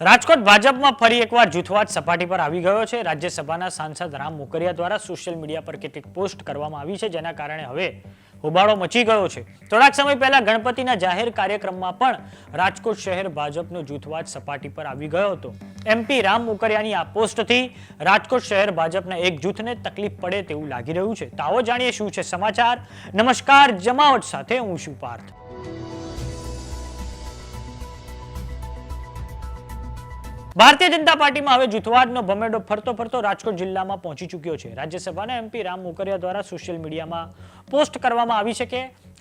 રાજકોટ ભાજપમાં ફરી એકવાર જૂથવાદ સપાટી પર આવી ગયો છે. રાજ્યસભાના સાંસદ રામ મોકરિયા દ્વારા સોશિયલ મીડિયા પર કેટલીક પોસ્ટ કરવામાં આવી છે, જેના કારણે હવે હોબાળો મચી ગયો છે. થોડાક સમય પહેલા ગણપતિના જાહેર કાર્યક્રમમાં પણ રાજકોટ શહેર ભાજપનો જૂથવાદ સપાટી પર આવી ગયો હતો. એમપી રામ મોકરિયાની આ પોસ્ટથી રાજકોટ શહેર ભાજપના એક જૂથને તકલીફ પડે તેવું લાગી રહ્યું છે. તો આવો જાણીએ શું છે સમાચાર? નમસ્કાર, જમાવટ સાથે હું છું પાર્થ. ભારતીય જનતા પાર્ટીમાં હવે જૂથવાદનો ભમેડો ફરતો ફરતો રાજકોટ જિલ્લામાં પહોંચી ચૂક્યો છે. રાજ્યસભાના એમપી રામ મોકરિયા દ્વારા સોશિયલ મીડિયામાં પોસ્ટ કરવામાં આવી છે કે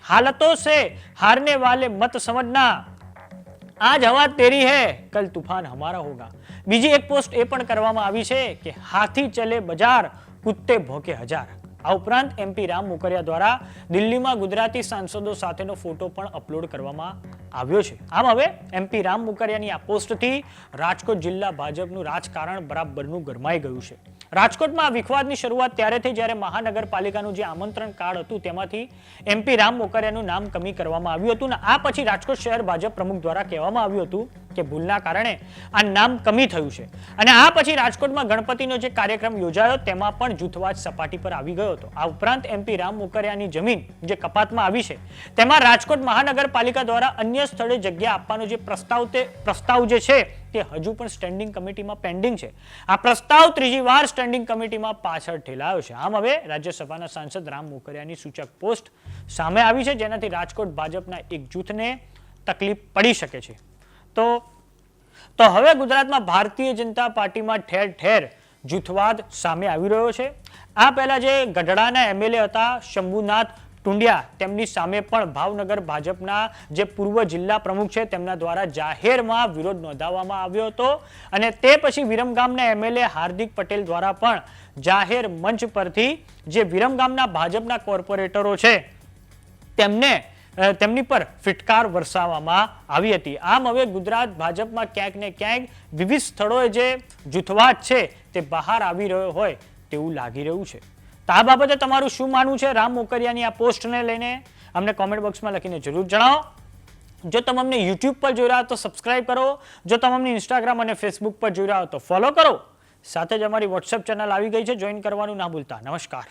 હાલતો સે હારને વાલે મત સમજના. આજ હવા તેરી હે, કલ તુફાન હમારા હોગા. બીજી એક પોસ્ટ એ પણ કરવામાં આવી છે કે હાથી ચલે બજાર, કુત્તે ભોકે હજાર. આ ઉપરાંત એમપી રામ મુકરિયા દ્વારા દિલ્હીમાં ગુજરાતી સાંસદો સાથેનો ફોટો પણ અપલોડ કરવામાં આવ્યો છે. આમ હવે એમપી રામ મુકરિયાની આ પોસ્ટથી રાજકોટ જિલ્લા ભાજપનું રાજકારણ બરાબરનું ગરમાઈ ગયું છે. રાજકોટમાં આ વિખવાદની શરૂઆત ત્યારે થઈ જ્યારે મહાનગરપાલિકાનું જે આમંત્રણ કાર્ડ હતું તેમાંથી એમપી રામ મોકરિયાનું નામ કમી કરવામાં આવ્યું હતું અને આ પછી રાજકોટ શહેર ભાજપ પ્રમુખ દ્વારા કહેવામાં આવ્યું હતું કે ભૂલના કારણે આ નામ કમી થયું છે. અને આ પછી રાજકોટમાં ગણપતિનો જે કાર્યક્રમ યોજાયો તેમાં પણ જૂથવાદ સપાટી પર આવી ગયો હતો. આ ઉપરાંત એમપી રામ મુકરિયાની જમીન જે કપાતમાં આવી છે, તેમાં રાજકોટ મહાનગરપાલિકા દ્વારા અન્ય સ્થળે જગ્યા આપવાનો જે પ્રસ્તાવ તે પ્રસ્તાવ જે છે તે હજુ પણ સ્ટેન્ડિંગ કમિટીમાં પેન્ડિંગ છે. આ પ્રસ્તાવ ત્રીજી વાર સ્ટેન્ડિંગ કમિટીમાં પાછળ ઠેલાયો છે. આમ હવે રાજ્યસભાના સાંસદ રામ મુકરિયાની સૂચક પોસ્ટ સામે આવી છે, જેનાથી રાજકોટ ભાજપના એક જૂથને તકલીફ પડી શકે છે. તો તો હવે ગુજરાતમાં ભારતીય જનતા પાર્ટીમાં ઠેર ઠેર જૂથવાદ સામે આવી રહ્યો છે. આ પહેલા જે ગઢડાના એમએલએ હતા શંભુનાથ ટુંડિયા, તેમની સામે પણ ભાવનગર ભાજપના જે પૂર્વ જિલ્લા પ્રમુખ છે, તેમના દ્વારા જાહેરમાં વિરોધ નોંધાવવામાં આવ્યો હતો. અને તે પછી વિરમગામના એમએલએ હાર્દિક પટેલ દ્વારા પણ જાહેર મંચ પરથી જે વિરમગામના ભાજપના કોર્પોરેટરો છે, તેમને તેમની પર ફિટકાર વરસાવવામાં આવી હતી. આમ હવે ગુજરાત ભાજપમાં ક્યાંક ને ક્યાંક વિવિધ સ્થળોએ જે જૂથવાદ છે તે બહાર આવી રહ્યો હોય તેવું લાગી રહ્યું છે. તો આ બાબતે તમારું શું માનવું છે? રામ મોકરિયાની આ પોસ્ટને લઈને અમને કોમેન્ટ બોક્સમાં લખીને જરૂર જણાવો. જો તમે અમને યુટ્યુબ પર જોઈ રહ્યા તો સબસ્ક્રાઇબ કરો. જો તમે અમને ઇન્સ્ટાગ્રામ અને ફેસબુક પર જોઈ રહ્યા તો ફોલો કરો. સાથે જ અમારી વોટ્સએપ ચેનલ આવી ગઈ છે. જોઈન કરવાનું ના ભૂલતા. નમસ્કાર.